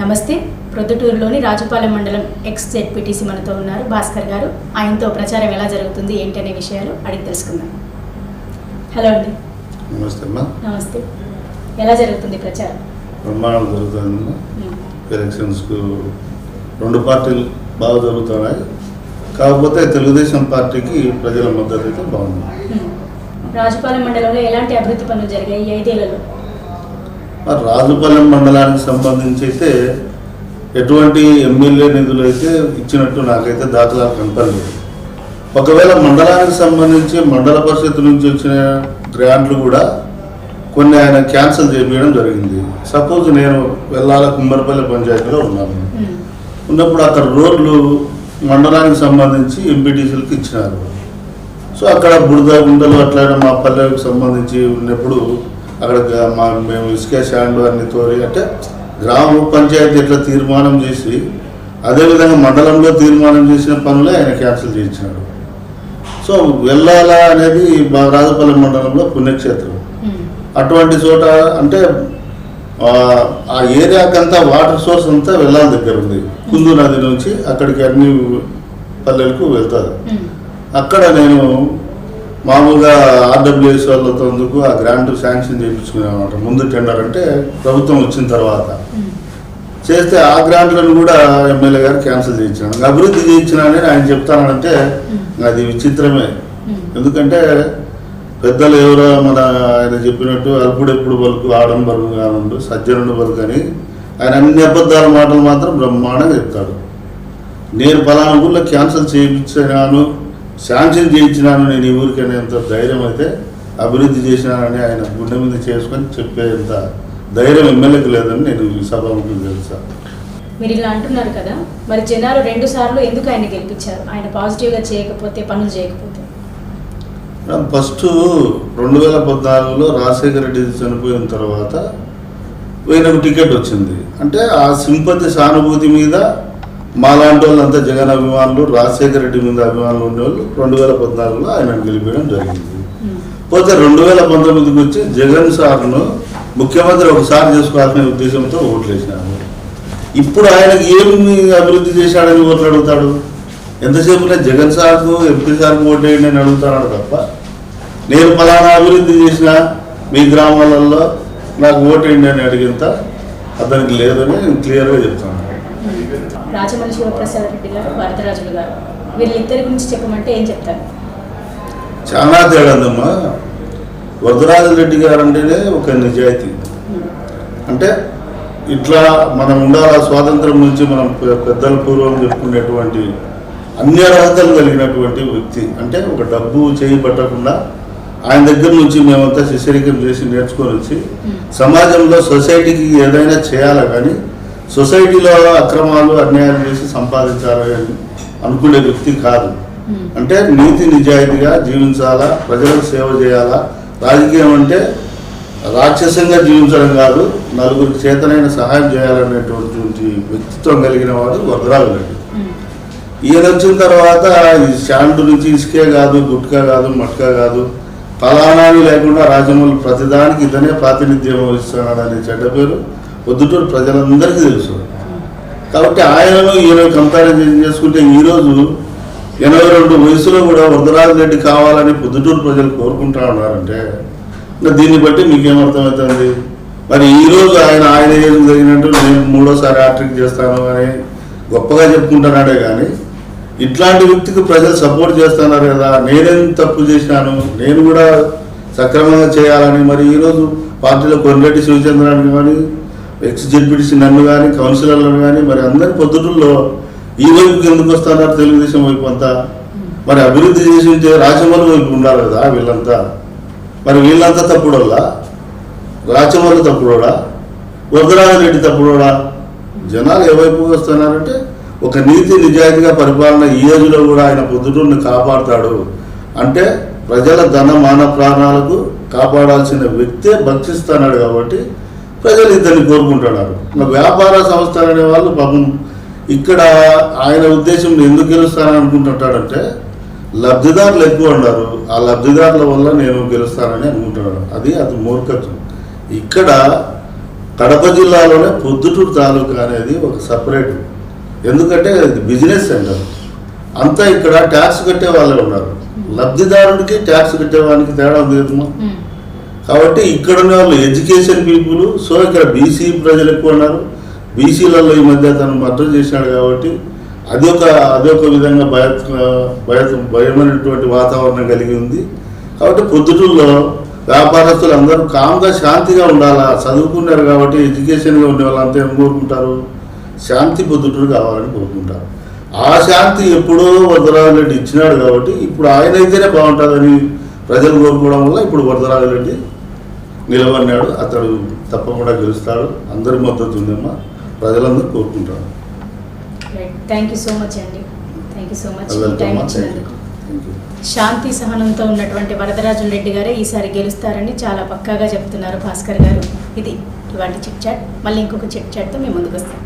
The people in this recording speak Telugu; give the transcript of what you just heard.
నమస్తే. ప్రొద్దుటూరులోని రాజుపాలెం మండలం ఎక్స్ జెడ్పీటీసీ మనతో ఉన్నారు భాస్కర్ గారు. ఆయనతో ప్రచారం ఎలా జరుగుతుంది ఏంటి అనే విషయాలు అడిగి తెలుసుకుందాం. హలో అండి. నమస్తే అమ్మా. నమస్తే. ఎలా జరుగుతుంది ప్రచారం? బ్రహ్మాండం జరుగుతుందమ్మా ఉమ్, ఎలక్షన్స్కు రెండు పార్టీలు బాగా జరుగుతున్నాయి. కాకపోతే తెలుగుదేశం పార్టీకి ప్రజల మద్దతు అయితే బాగుంది. రాజుపాలెం మండలంలో ఎలాంటి అభివృద్ధి పనులు జరిగాయి? ఈ ఐదేళ్ళలో మరి రాజుపాలెం మండలానికి సంబంధించి అయితే ఎటువంటి ఎమ్మెల్యే నిధులు అయితే ఇచ్చినట్టు నాకైతే దాఖలాలు కనపడలేదు. ఒకవేళ మండలానికి సంబంధించి మండల పరిషత్ నుంచి వచ్చిన గ్రాంట్లు కూడా కొన్ని ఆయన క్యాన్సిల్ చేపించడం జరిగింది. సపోజ్ నేను వెళ్ళాల కుమ్మరపల్లి పంచాయతీలో ఉన్నాను. ఉమ్, ఉన్నప్పుడు అక్కడ రోడ్లు మండలానికి సంబంధించి ఎంపీటీసీలకు ఇచ్చినారు. సో అక్కడ బురద గుంటలు అట్లా మా పల్లెలకు సంబంధించి ఉన్నప్పుడు అక్కడ మా మేము ఇసుక శాండ్ అన్ని తోరి అంటే గ్రామ పంచాయతీ ఎట్లా తీర్మానం చేసి అదేవిధంగా మండలంలో తీర్మానం చేసిన పనులే ఆయన క్యాన్సిల్ చేయించినాడు. సో వెళ్ళాలా అనేది మా రాజపల్లి మండలంలో పుణ్యక్షేత్రం. ఉమ్, అటువంటి చోట అంటే ఆ, ఏరియాకంతా వాటర్ సోర్స్ అంతా వెళ్ళాల దగ్గర ఉంది. కుందు నది నుంచి అక్కడికి అన్ని పల్లెలకు వెళ్తుంది ఉమ్, అక్కడ నేను మామూలుగా ఆర్డబ్ల్యూఎస్ వాళ్ళతో అందుకు ఆ గ్రాంట్ శాంక్షన్ చేయించుకున్నాను ముందు టెండర్ అంటే ప్రభుత్వం వచ్చిన తర్వాత. ఉమ్, చేస్తే ఆ గ్రాంట్లను కూడా ఎమ్మెల్యే గారు క్యాన్సిల్ చేయించాను అభివృద్ధి చేయించినానని ఆయన చెప్తానంటే అది విచిత్రమే. ఉమ్, ఎందుకంటే పెద్దలు ఎవరో మన ఆయన చెప్పినట్టు అల్పుడెప్పుడు పలుకు ఆడంబరం కానుండు సజ్జనుడు పలుకు అని ఆయన అన్ని అబద్ధాల మాటలు మాత్రం బ్రహ్మాండంగా చెప్తాడు. నేను పలానా ఊళ్ళో క్యాన్సిల్ చేయించినాను శాంక్షన్ చేయించినాను నేను ఈ ఊరికి అనేంత ధైర్యం అయితే అభివృద్ధి చేసినానని ఆయన గుండె మీద చేసుకొని చెప్పేంత ధైర్యం ఎమ్మెల్యేకి లేదని నేను ఈ సభకు తెలుసా. మీరు ఇలా అంటున్నారు కదా మరి జనాలు రెండు సార్లు ఎందుకు ఆయన గెలిపించారు? ఆయన పాజిటివ్గా చేయకపోతే పనులు చేయకపోతే? ఫస్ట్ రెండు వేల పద్నాలుగులో రాజశేఖర రెడ్డి చనిపోయిన తర్వాత ఈయనకు టికెట్ వచ్చింది. అంటే ఆ సింపతి సానుభూతి మీద మాలాంటి వాళ్ళంతా జగన్ అభిమానులు రాజశేఖర రెడ్డి మీద అభిమానులు ఉండేవాళ్ళు. రెండు వేల పద్నాలుగులో ఆయన గెలిపించడం జరిగింది. పోతే రెండు వేల పంతొమ్మిదికి వచ్చి జగన్ సార్ను ముఖ్యమంత్రి ఒకసారి చేసుకోవాలనే ఉద్దేశంతో ఓట్లు వేసినారు. ఇప్పుడు ఆయనకి ఏమి అభివృద్ధి చేశాడని ఓట్లు అడుగుతాడు? ఎంతసేపునే జగన్ సార్కు ఎంపీ సార్కు ఓటు వేయండి అని అడుగుతాడు తప్ప నేను ఫలానా అభివృద్ధి చేసిన మీ గ్రామాలలో నాకు ఓటు వేయండి అని అడిగినంత అతనికి లేదని నేను క్లియర్గా చెప్తాను. రాజమల్లి శివప్రసాద్ రెడ్డి గారు వరదరాజులు గారు. వీళ్ళిద్దరి గురించి చెప్పమంటే ఏం చెప్తారు? చాలా తేడా ఉందమ్మా వరదరాజు రెడ్డి గారు అంటేనే ఒక నిజాయితీ. అంటే ఇట్లా మనం ఉండాల? స్వాతంత్రం నుంచి మనం పెద్దల పూర్వం చెప్పుకునేటువంటి అన్ని అర్హతలు కలిగినటువంటి వ్యక్తి. అంటే ఒక డబ్బు చేయి పట్టకుండా ఆయన దగ్గర నుంచి మేమంతా శిష్యరికం చేసి నేర్చుకొని వచ్చి సమాజంలో సొసైటీకి ఏదైనా చేయాలా కానీ సొసైటీలో అక్రమాలు అన్యాయాలు చేసి సంపాదించాలి అని అనుకునే వ్యక్తి కాదు. ఉమ్, అంటే నీతి నిజాయితీగా జీవించాలా? ప్రజలకు సేవ చేయాలా? రాజకీయం అంటే రాక్షసంగా జీవించడం కాదు నలుగురికి చేతనైన సహాయం చేయాలనేటువంటి వ్యక్తిత్వం కలిగిన వాడు వరదరాజు రెడ్డి ఉమ్, ఈయన వచ్చిన తర్వాత ఈ శాండ్ నుంచి ఇసుకే కాదు గుట్కా కాదు మట్కా కాదు ఫలానాని లేకుండా రాజమౌళి ప్రతిదానికి ఇతనే ప్రాతినిధ్యం వహిస్తున్నాడు అనే చెడ్డ పేరు. పొద్దుటూరు ప్రజలందరికీ తెలుసు. కాబట్టి ఆయనను ఈయన కంపారిజన్ చేసుకుంటే ఈరోజు ఎనభై రెండు వయసులో కూడా వరదరాజు రెడ్డి కావాలని పొద్దుటూరు ప్రజలు కోరుకుంటా ఉన్నారంటే ఇంకా దీన్ని బట్టి మీకేమర్థమవుతుంది? మరి ఈరోజు ఆయన ఆయన ఏం జరిగినట్టు నేను మూడోసారి హ్యాట్రిక్ చేస్తాను అని గొప్పగా చెప్పుకుంటున్నాడే కానీ ఇట్లాంటి వ్యక్తికి ప్రజలు సపోర్ట్ చేస్తున్నారు కదా నేనేం తప్పు చేసినాను నేను కూడా సక్రమంగా చేయాలని మరి ఈరోజు పార్టీలో కొన్రెడ్డి శివచంద్రాన్ని కానీ ఎక్స్ జెడ్పీటీసీ నన్ను కానీ కౌన్సిలర్లను కానీ మరి అందరి పొద్దుటల్లో ఈ వైపుకి ఎందుకు వస్తున్నారు తెలుగుదేశం వైపు అంతా మరి అభివృద్ధి చేసి ఉంటే రాజమౌళి వైపు ఉండాలి కదా వీళ్ళంతా. మరి వీళ్ళంతా తప్పుడోళ్ళా? రాజమౌళి తప్పుడోడా? వరదరాజరెడ్డి తప్పుడోడా? జనాలు ఏ వైపు వస్తున్నారంటే ఒక నీతి నిజాయితీగా పరిపాలన ఈ ఏజ్లో కూడా ఆయన పొద్దుటూరుని కాపాడుతాడు. అంటే ప్రజల ధన మాన ప్రాణాలకు కాపాడాల్సిన వ్యక్తే భక్షిస్తున్నాడు కాబట్టి ప్రజలు ఇద్దరిని కోరుకుంటున్నారు. వ్యాపార సంస్థలు అనే వాళ్ళు పాపం ఇక్కడ ఆయన ఉద్దేశం ఎందుకు గెలుస్తానని అనుకుంటుంటాడంటే లబ్ధిదారులు ఎక్కువ ఉన్నారు. ఆ లబ్ధిదారుల వల్ల నేను గెలుస్తానని అనుకుంటున్నాను. అది అది మూర్ఖత్వం. ఇక్కడ కడప జిల్లాలోనే పొద్దుటూరు తాలూకా అనేది ఒక సపరేట్. ఎందుకంటే ఇది బిజినెస్ సెంటర్. అంతా ఇక్కడ ట్యాక్స్ కట్టే వాళ్ళే ఉన్నారు. లబ్ధిదారుడికి ట్యాక్స్ కట్టేవానికి తేడా ఉంది కదమ్మా కాబట్టి ఇక్కడ ఉన్న వాళ్ళు ఎడ్యుకేషన్ పీపుల్ సో ఇక్కడ బీసీ ప్రజలు ఎక్కువ ఉన్నారు బీసీలలో ఈ మధ్య తను మద్దతు చేసినాడు కాబట్టి అది ఒక అదొక విధంగా భయ భయ భయమైనటువంటి వాతావరణం కలిగి ఉంది. కాబట్టి పొద్దుటూరులో వ్యాపారస్తులు అందరూ కామ్గా శాంతిగా ఉండాలా? చదువుకున్నారు కాబట్టి ఎడ్యుకేషన్గా ఉండే వాళ్ళంతా ఏం కోరుకుంటారు? శాంతి పొద్దుటూరు కావాలని కోరుకుంటారు. ఆ శాంతి ఎప్పుడో వరదరాజు రెడ్డి ఇచ్చినాడు కాబట్టి ఇప్పుడు ఆయన అయితేనే బాగుంటుందని ప్రజలు కోరుకోవడం వల్ల ఇప్పుడు వరదరాజు రెడ్డి నిలబడినాడు. అతడు తప్పకుండా గెలుస్తాడు. అందరి మద్దతు ఉందమ్మా. ప్రజలందరూ కోరుకుంటారు. థ్యాంక్ యూ సో మచ్ అండి. Thank you so much time. ఇచ్చినందుకు. శాంతి సహనంతో ఉన్నటువంటి వరదరాజుల రెడ్డి గారే ఈసారి గెలుస్తారని చాలా పక్కాగా చెప్తున్నారు భాస్కర్ గారు. ఇది ఇవాళ చిట్ చాట్ మళ్ళీ ఇంకొక చిట్ చాట్తో మేము ముందుకు వస్తాం.